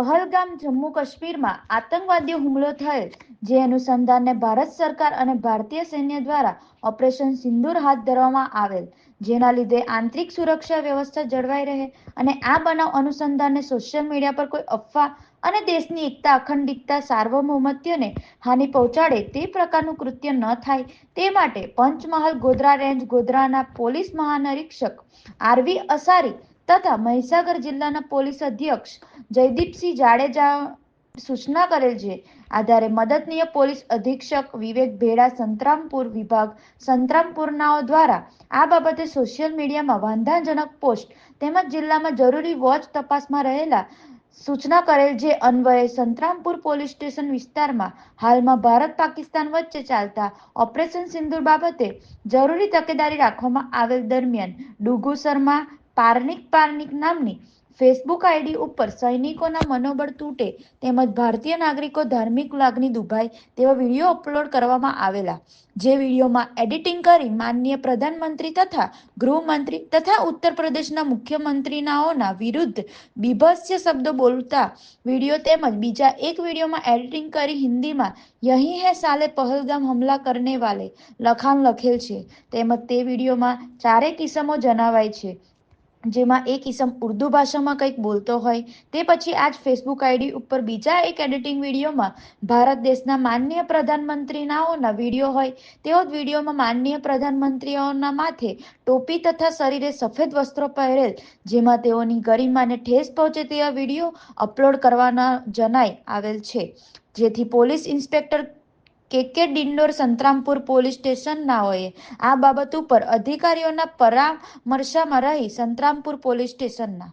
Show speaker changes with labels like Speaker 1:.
Speaker 1: પહલગામ જમ્મુ કાશ્મીરમાં આતંકવાદીઓ હુમલો થયેલ, જે અનુસંધાનને ભારત સરકાર અને ભારતીય સૈન્ય દ્વારા ઓપરેશન સિંદૂર હાથ ધરવામાં આવેલ, જેના લીધે આંતરિક સુરક્ષા વ્યવસ્થા જળવાઈ રહે અને આ બનાવ અનુસંધાને સોશિયલ મીડિયા પર કોઈ અફવા અને દેશની એકતા, અખંડિતતા સાર્વભૌમત્યને હાનિ પહોંચાડે તે પ્રકારનું કૃત્ય ન થાય તે માટે પંચમહાલ ગોધરા રેન્જ ગોધરાના પોલીસ મહાનિરીક્ષક આરવી અસારી તથા મહીસાગર જિલ્લાના પોલીસ અધ્યક્ષ જયદીપસિંહ જાડેજા સૂચના કરેલ છે. આધારે મદદનીય પોલીસ અધિક્ષક વિવેક ભેડા સંતરામપુર વિભાગ સંતરામપુરનાઓ દ્વારા આ બાબતે સોશિયલ મીડિયામાં વાંધાજનક પોસ્ટ તેમજ જિલ્લામાં જરૂરી વોચ તપાસમાં રહેલા સૂચના કરેલ જે અન્વયે સંતરામપુર પોલીસ સ્ટેશન વિસ્તારમાં હાલમાં ભારત પાકિસ્તાન વચ્ચે ચાલતા ઓપરેશન સિંદૂર બાબતે જરૂરી તકેદારી રાખવામાં આવેલ દરમિયાન ડુગુ શર્મા પારનિક પારનિક નામની ફેસબુક આઈડી ઉપર સૈનિકોના મનોબળ તૂટે તેમજ ભારતીય નાગરિકો ધાર્મિક લાગણી દુભાય તેવા વીડિયો અપલોડ કરવામાં આવેલા. જે વિડીયોમાં એડિટિંગ કરી માનનીય પ્રધાનમંત્રી તથા ગૃહમંત્રી તથા ઉત્તર પ્રદેશના મુખ્યમંત્રીનાઓના વિરુદ્ધ બીભત્સ્ય શબ્દો બોલતા વીડિયો તેમજ બીજા એક વિડીયોમાં એડિટિંગ કરી હિન્દીમાં યહી હે સાલે પહલગામ હમલા કરને વાલે લખાણ લખેલ છે. તેમજ તે વિડીયોમાં ચારેક કિસમો જણાવાય છે. જેમાં એક ઇસમ ઉર્દુ ભાષામાં કંઈક બોલતો હોય, તે પછી આ જ ફેસબુક આઈડી ઉપર બીજા એક એડિટિંગ વિડીયોમાં ભારત દેશના માનનીય પ્રધાનમંત્રીનાઓના વીડિયો હોય, તેઓ જ વિડીયોમાં માનનીય પ્રધાનમંત્રીઓના માથે ટોપી તથા શરીરે સફેદ વસ્ત્રો પહેરેલ, જેમાં તેઓની ગરિમાને ઠેસ પહોંચે તેવા વીડિયો અપલોડ કરવાના જણાઈ આવેલ છે. જેથી પોલીસ ઇન્સ્પેક્ટર કે કે ડિંડોર સંતરામપુર પોલીસ સ્ટેશનનાઓએ આ બાબત ઉપર અધિકારીઓના પરામર્શામાં રહી સંતરામપુર પોલીસ સ્ટેશનના.